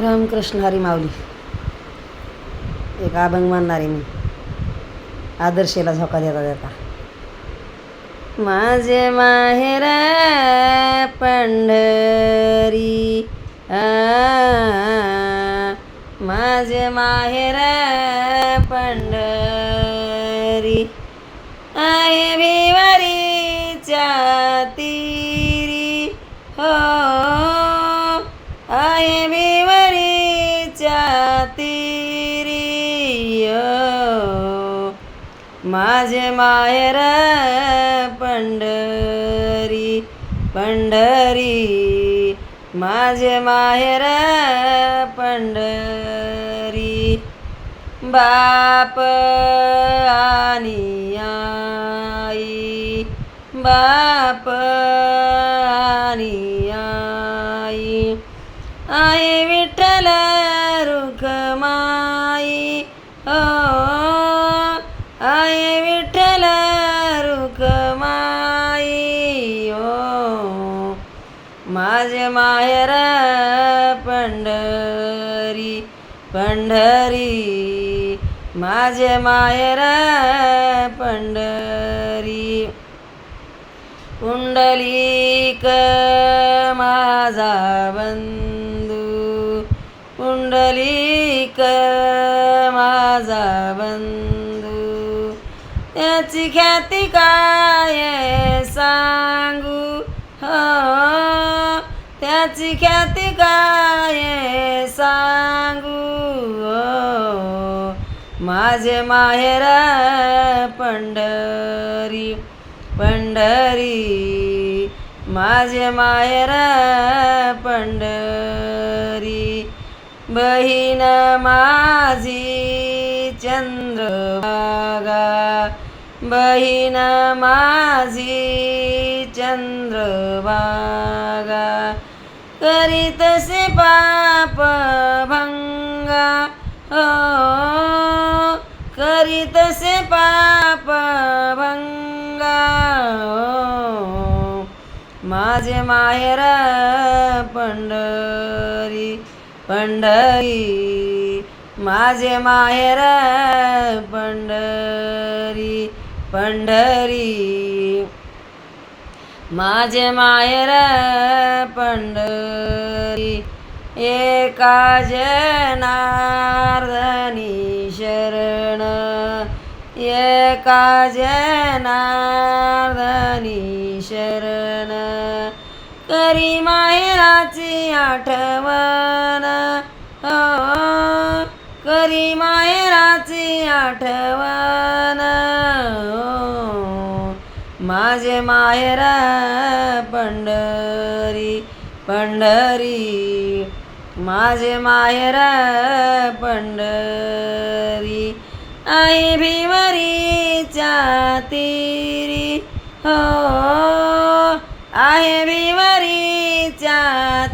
रामकृष्ण हरी माऊली एक अभंग मानणारे मी. आदर्शेला झोका देता देता. माझे माहेर पंढरी माझे माहेर पंढरी. आहे माझे माहेर पंढरी पंढरी. माझे माहेर पंढरी. बाप आणि आई. बाप आणि आई. आई विठ्ठल आई विठ्ठल रुकमाई ओ. माझे माहेर पंढरी पंढरी. माझे माहेर पंढरी. पुंडलिक माझा बंधू पुंडलिक माझा बंधू. त्याची ख्याती काय सांगू? हो. त्याची ख्याती काय सांगू? हो. माझे माहेर पंढरी पंढरी. माझे माहेर पंढरी. बहीण माझी चंद्र बहीण माझी चंद्रभागा करीतसे पाप भंगा. हो करीतसे पाप भंगा. हो माझे माहेर पंढरी पंढरी. माझे माहेर पंढरी. पंढरी. माझे मायर पंढरी. एका जनार्दनी शरण. एका जनार्दनी शरण. करी माहेराची आठवण. हो, हो. करी माहेराची आठवण. माझे माहेर पंढरी पंढरी. माझे माहेर पंढरी आई भिवरीच्या तिरी. हो आहे भिवरीच्या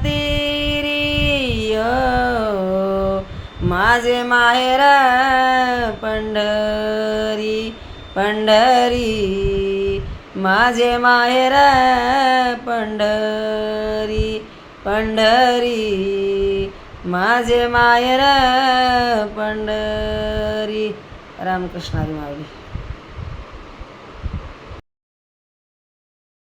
तीरी. हो माझे माहेर पंढरी पंढरी. माझे माहेर पंढरी पंढरी. माझे माहेर पंढरी. रामकृष्णारी माऊली